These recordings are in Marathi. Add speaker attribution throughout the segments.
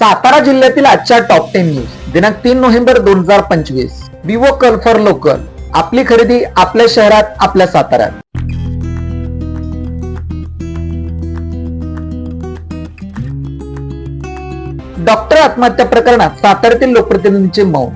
Speaker 1: सातारा जिल्ह्यातील आजच्या टॉप टेन न्यूज दिनांक तीन नोव्हेंबर दोन हजार पंचवीस. विवो कल फॉर लोकल आपली खरेदी आपल्या शहरात आपल्या साताऱ्यात. डॉक्टर आत्महत्या प्रकरणात साताऱ्यातील लोकप्रतिनिधींचे मौन.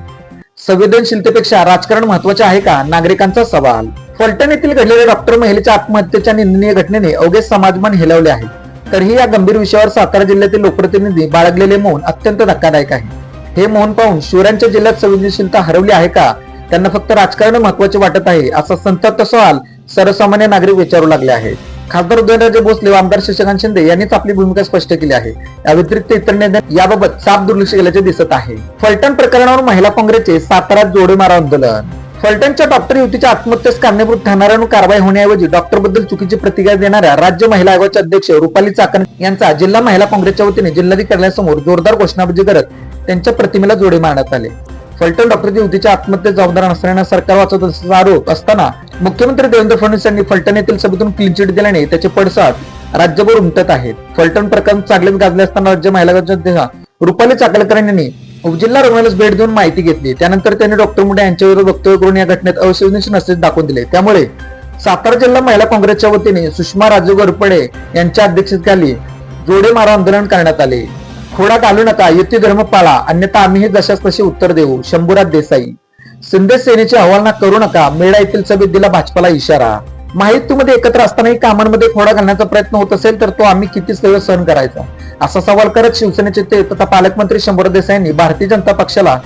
Speaker 1: संवेदनशीलतेपेक्षा राजकारण महत्त्वाचे आहे का? नागरिकांचा सवाल. फलटण येथील घडलेल्या डॉक्टर महिलेच्या आत्महत्येच्या निंदनीय घटनेने अवघे समाजमान हेलवले आहे तरीही या गंभीर विषयावर सातारा जिल्ह्यातील लोकप्रतिनिधी बाळगलेले मौन अत्यंत धक्कादायक आहे. हे मौन पाहून शिवरायांच्या जिल्ह्यात संवेदनशीलता हरवली आहे का? त्यांना फक्त राजकारण महत्त्वाचे वाटत आहे असा संतप्त सवाल सर्वसामान्य नागरिक विचारू लागले आहेत खासदार उदयनराजे भोसले व आमदार शशिकांत शिंदे यांनीच आपली भूमिका स्पष्ट केली आहे. या व्यतिरिक्त इतर नेत्यांनी याबाबत साफ दुर्लक्ष केल्याचे दिसत आहे. फलटण प्रकरणावर महिला काँग्रेसचे सातारा जोडे मारा आंदोलन. फलटणच्या डॉक्टर युतीच्या आत्महत्येस कारणीभूत ठरणाऱ्यांवर कारवाई होण्याऐवजी डॉक्टरबद्दल चुकीची प्रतिक्रिया देणाऱ्या राज्य महिला आयोगाच्या अध्यक्ष रुपाली चाकण यांचा जिल्हा महिला काँग्रेसच्या वतीने जिल्हाधिकाऱ्यांसमोर जोरदार घोषणाबाजी करत त्यांच्या प्रतिमेला जोडे मारण्यात आले. फलटण डॉक्टर युवतीच्या आत्महत्येस जबाबदार नसल्याने सरकार वाचवत असल्याचा आरोप असताना मुख्यमंत्री देवेंद्र फडणवीस यांनी फलटण येथील सभेतून क्लीन चिट दिल्याने त्याचे पडसाद राज्यभर उमटत आहेत. फलटण प्रकरण चांगलेच गाजले असताना राज्य महिला रुपाली चाकलकर यांनी उपजिल्हा रुग्णालयास भेट देऊन माहिती घेतली. त्यानंतर त्यांनी डॉक्टर मुंडे यांच्याविरुद्ध वक्तव्य करून या घटनेत अविश्वसनीय नसल्याचे दाखवून दिले. त्यामुळे सातारा जिल्हा महिला काँग्रेसच्या वतीने सुषमा राजू गोरपडे यांच्या अध्यक्षतेखाली जोडे मारा आंदोलन करण्यात आले. खोडा घालू नका युती धर्म पाळा अन्यथा आम्हीही जशास तसे उत्तर देऊ. शंभूराज देसाई. शिंदे सेनेची अहवालना करू नका मेळा येथील सभेत दिला भाजपाला इशारा. माहितीमध्ये एकत्र असतानाही कामांमध्ये खोडा घालण्याचा प्रयत्न होत असेल तर तो आम्ही किती सगळं सहन करायचा. असा सवाल करत शिवसेनेचे ते तथा पालकमंत्री शंभर देसाई यांनी भारतीय जनता पक्षाला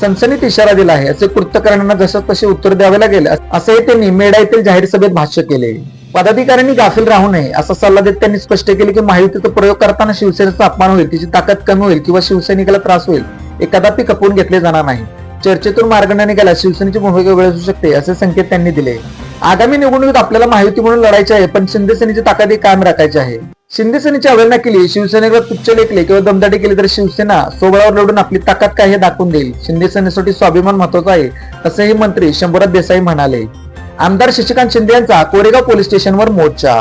Speaker 1: सनसनीत इशारा दिला आहे. असे कृत्य करणाऱ्यांना जसं तसे उत्तर द्यावे लागेल असंही त्यांनी मेडा येथील जाहीर सभेत भाष्य केले. पदाधिकाऱ्यांनी गाफील राहू नये असा सल्ला देत त्यांनी स्पष्ट केले की माहितीचा प्रयोग करताना शिवसेनेचा अपमान होईल तिची ताकद कमी होईल किंवा शिवसैनिकाला त्रास होईल हे कदापि कपवून घेतले जाणार नाही. चर्चेतून मार्ग न निघाला शिवसेनेची भूमिका वेळ असू शकते असे संकेत त्यांनी दिले. आगामी निवडणुकीत आपल्याला माहिती म्हणून लढायचे आहे पण शिंदे सेनेची ताकद कायम राखायची आहे. शिंदे सेनेची अवहेलना केली शिवसेनेला तुच्छ लेखले किंवा दमदाटी केली तर शिवसेना सोबळावर लढून आपली ताकद काय हे दाखवून देईल. शिंदे सेनेसाठी स्वाभिमान महत्त्वाचा आहे असेही मंत्री शंभरत देसाई म्हणाले. आमदार शशिकांत शिंदे यांचा कोरेगाव पोलीस स्टेशनवर मोर्चा.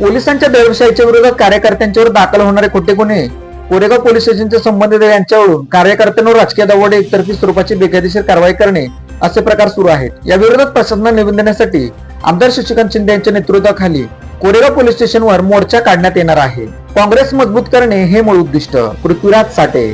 Speaker 1: पोलिसांच्या दरवशाहीच्या विरोधात कार्यकर्त्यांच्यावर दाखल होणारे खोटे गुन्हे कोरेगाव पोलीस स्टेशनच्या संबंधित यांच्यावरून कार्यकर्त्यांवर राजकीय दबाव एकतर्फी स्वरूपाची बेकायदेशीर कारवाई करणे असे प्रकार सुरू आहेत. या विरोधात प्रशासनाला निवेदन देण्यासाठी आमदार शशिकांत शिंदे यांच्या नेतृत्वाखाली कोरेगाव पोलीस स्टेशनवर मोर्चा काढण्यात येणार आहे. काँग्रेस मजबूत करणे हे मूळ उद्दिष्ट. पृथ्वीराज साठे.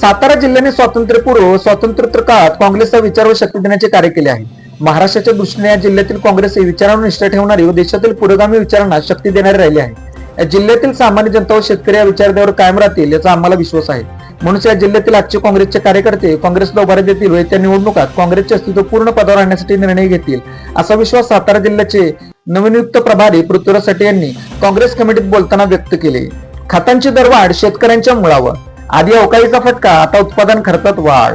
Speaker 1: सातारा जिल्ह्याने स्वातंत्र्यपूर्व स्वातंत्र्योत्तर काळात काँग्रेसचा विचार व शक्ती देण्याचे कार्य केले आहे. महाराष्ट्राच्या दृष्टीने या जिल्ह्यातील काँग्रेस ही विचारांवर निष्ठा ठेवणारी व देशातील पुरोगामी विचारांना शक्ती देणारी राहिली आहे. या जिल्ह्यातील सामान्य जनता व शेतकरी या विचारधारेवर कायम राहतील याचा आम्हाला विश्वास आहे. म्हणून या जिल्ह्यातील आजचे काँग्रेसचे कार्यकर्ते काँग्रेसला उभारी देतील व येत्या निवडणुकात काँग्रेसचे अस्तित्व पूर्ण पदावर आणण्यासाठी निर्णय घेतील. असा विश्वास सातारा जिल्ह्याचे नवनियुक्त प्रभारी पृथ्वीराज साठे यांनी काँग्रेस कमिटीत बोलताना व्यक्त केले. खतांची दरवाढ शेतकऱ्यांच्या मुळावर. आधी अवकाळीचा फटका आता उत्पादन खर्चात वाढ.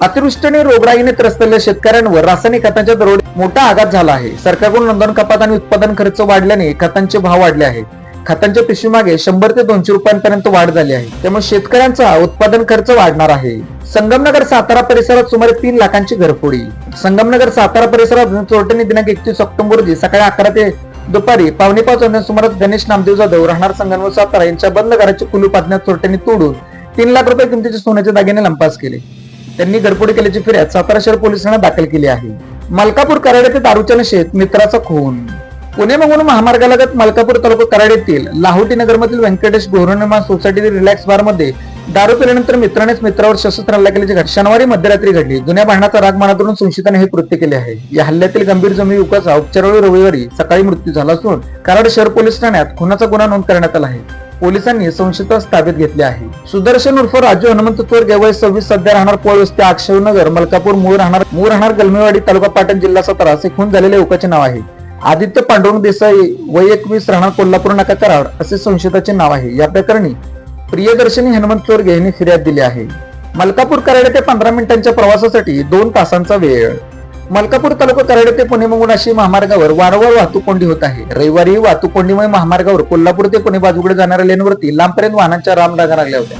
Speaker 1: अतिवृष्टीने रोगराईने त्रस्तलेल्या शेतकऱ्यांवर रासायनिक खतांच्या दरोडे मोठा आघात झाला आहे. सरकारकडून नोंदण कपात आणि उत्पादन खर्च वाढल्याने खतांचे भाव वाढले आहेत. खतांच्या पिशवीमागे शंभर ते दोनशे रुपयांपर्यंत वाढ झाली आहे. त्यामुळे शेतकऱ्यांचा उत्पादन खर्च वाढणार आहे. संगमनगर सातारा परिसरात सुमारे तीन लाखांची घरफोडी. संगमनगर सातारा परिसरात चोरट्यांनी दिनांक एकतीस ऑक्टोबर रोजी सकाळी अकरा ते दुपारी पावणे पाच वाजता सुमारास गणेश नामदेव जाधव राहणार संगमनगर सातारा यांच्या बंद घराचे कुलूप आज्ञात चोरट्यांनी तोडून तीन लाख रुपये किमतीचे सोन्याचे दागिने लंपास केले. त्यांनी घरफोडी केल्याची फिर्याद सातारा शहर पोलिसांना दाखल केली आहे. मलकापूर कराड येथे दारूच्या नशेत मित्राचा खून. पुणे मंगळूर महामार्गालगत मलकापूर तालुका कराड येथील लाहोटी नगरमधील व्यंकटेश गृहनिर्माण सोसायटीतील रिलॅक्स बारमध्ये दारू पिल्यानंतर मित्रानेच मित्रावर शस्त्र हल्ला केल्याची घटना. शनिवारी मध्यरात्री घडली. जुन्या भांडणाचा राग मनात धरून संशयिताने हे कृत्य केले आहे. या हल्ल्यातील गंभीर जमीन युवकाचा उपचारावेळी रविवारी सकाळी मृत्यू झाला असून कराड शहर पोलीस ठाण्यात खुनाचा गुन्हा नोंद करण्यात आला आहे. पोलिसांनी संशयितास ताब्यात घेतले आहे. सुदर्शन उर्फ राजू हनुमंत तोरगे वय सव्वीस सध्या राहणार पोळ वस्ती अक्षयनगर मलकापूर मूळ राहणार मूळ राहणार गलमेवाडी तालुका पाटण जिल्हा सातारा असे खून झालेल्या युवकाचे नाव आहे. आदित्य पांडुरंग देसाई वय एकवीस राहणार कोल्हापूर नाका कराड असे संशयिताचे नाव आहे. या प्रकरणी प्रियदर्शनी हनुमंत तोरगे यांनी फिर्याद दिली आहे. मलकापूर कराड ते पंधरा मिनिटांच्या प्रवासासाठी दोन तासांचा वेळ. मलकापूर तालुका कराड ते पुणे मंगुनाशी महामार्गावर वारंवार वाहतूक कोंडी होत आहे. रविवारी वाहतूक कोंडीमुळे महामार्गावर कोल्हापूर ते पुणे बाजूकडे जाणाऱ्या लेनवरती लांबपर्यंत वाहनांच्या रामडागा लागल्या होत्या.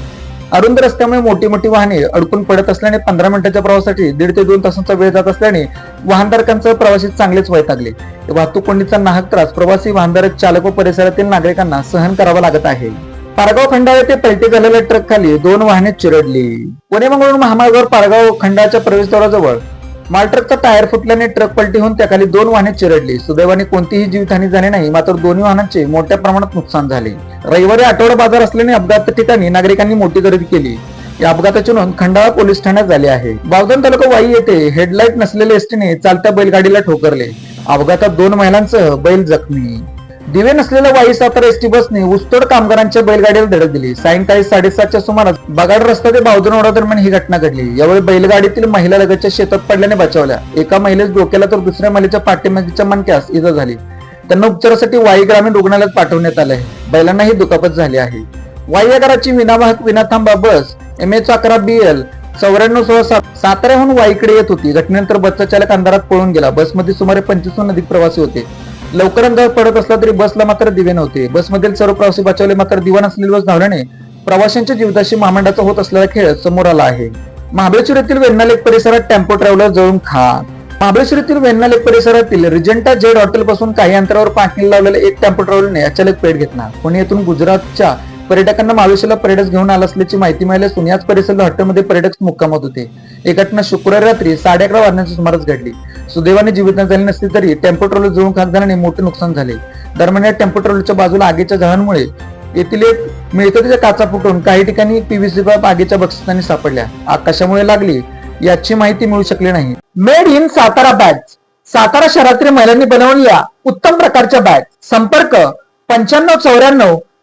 Speaker 1: अरुंद रस्त्यामुळे मोठी मोठी वाहने अडकून पडत असल्याने पंधरा मिनिटाच्या प्रवासासाठी दीड ते दोन तासांचा वेळ जात असल्याने वाहनधारकांसह प्रवासी चांगलेच वैतागले. वाहतूक कोंडीचा नाहक त्रास प्रवासी वाहनधारक चालक व परिसरातील नागरिकांना सहन करावा लागत आहे. पारगाव खंडाळा येथे पलटी झालेल्या ट्रक खाली दोन वाहने चिरडली. पुणे मंगळूर महामार्गावर पारगाव खंडाळाच्या प्रवेशद्वाराजवळ मालट्रकचा टायर फुटल्याने ट्रक पलटी होऊन त्याखाली दोन वाहने चिरडली. सुदैवाने कोणतीही जीवितहानी झाली नाही मात्र दोन्ही वाहनांचे मोठ्या प्रमाणात नुकसान झाले. रविवारी आठवडा बाजार असल्याने अपघात ठिकाणी नागरिकांनी मोठी गर्दी केली. या अपघाताची नोंद खंडाळा पोलीस ठाण्यात झाली आहे. बावधन तालुका वाई येथे हेडलाईट नसलेल्या एसटीने चालत्या बैलगाडीला ठोकरले. अपघातात दोन महिलांसह बैल जखमी. दिवे नसलेल्या वाई सातारा एसटी बसने उस्तोड कामगारांच्या बैलगाडीला धडक दिली. सायंकाळी साडेसातच्या सुमारास बगाड रस्ता ते बावधन दरम्यान ही घटना घडली. यावेळी बैलगाडीतील महिला लगतच्या शेतात पडल्याने बचावल्या. एका महिलेस डोक्याला तर दुसऱ्या महिलेच्या पाठीमागीच्या मणक्यास इजा झाली. त्यांना उपचारासाठी वाई ग्रामीण रुग्णालयात पाठवण्यात आले आहे. बैलांनाही दुखापत झाली आहे. वाई आगाराची विनावाहक विनाथांबा बस एम एच अकरा बी एल चौऱ्याण्णव सोळा सात साताऱ्याहून वाईकडे येत होती. घटनेनंतर बसचा चालक अंधारात पळून गेला. बसमध्ये सुमारे पंचवीसहून अधिक प्रवासी होते. लवकर पडत असला तरी बसला मात्र दिवे नव्हते. बसमधील सर्व प्रवासी बचावले मात्र दिवा नसलेली बस धावल्याने प्रवाशांच्या जीवदाशी महामंडळाचा होत असलेला खेळ समोर आला आहे. महाबळेश्वर येथील वेन्ना लेक परिसरात टेम्पो ट्रॅव्हलर जळून खा महाबळेश्वर येथील वेन्ना लेक परिसरातील रिजंटा जेड हॉटेल पासून काही अंतरावर पार्किंग लावलेल्या एक टेम्पो ट्रॅव्हलरने अचानक पेट घेतला. पुणे येथून गुजरातच्या पर्यटकांना महाबळेश्वरला पर्यटक घेऊन आला असल्याची माहिती मिळाली असून याच परिसरात हॉटेलमध्ये पर्यटक मुक्कामत होते. ही घटना शुक्रवारी रात्री साडे अकरा वाजण्याच्या सुमारास घडली. सुदैवाने जीवित झाली नसली तरी टेम्पो ट्रॉलर जुळून खाक झाल्याने मोठे नुकसान झाले. दरम्यान या टेम्पो ट्रॉलरच्या बाजूला आगीच्या झाडांमुळे येथील एक मिळकतीच्या काचा फुटून काही ठिकाणी पीव्हीसी पाईप आगीच्या बक्षिसांनी सापडल्या. आग कशामुळे लागली याची माहिती मिळू शकली नाही. Made in Satara batch Satara शहरातील महिलांनी बनवलेल्या उत्तम प्रकारच्या बॅग संपर्क पंच्याण्णव चौऱ्याण्णव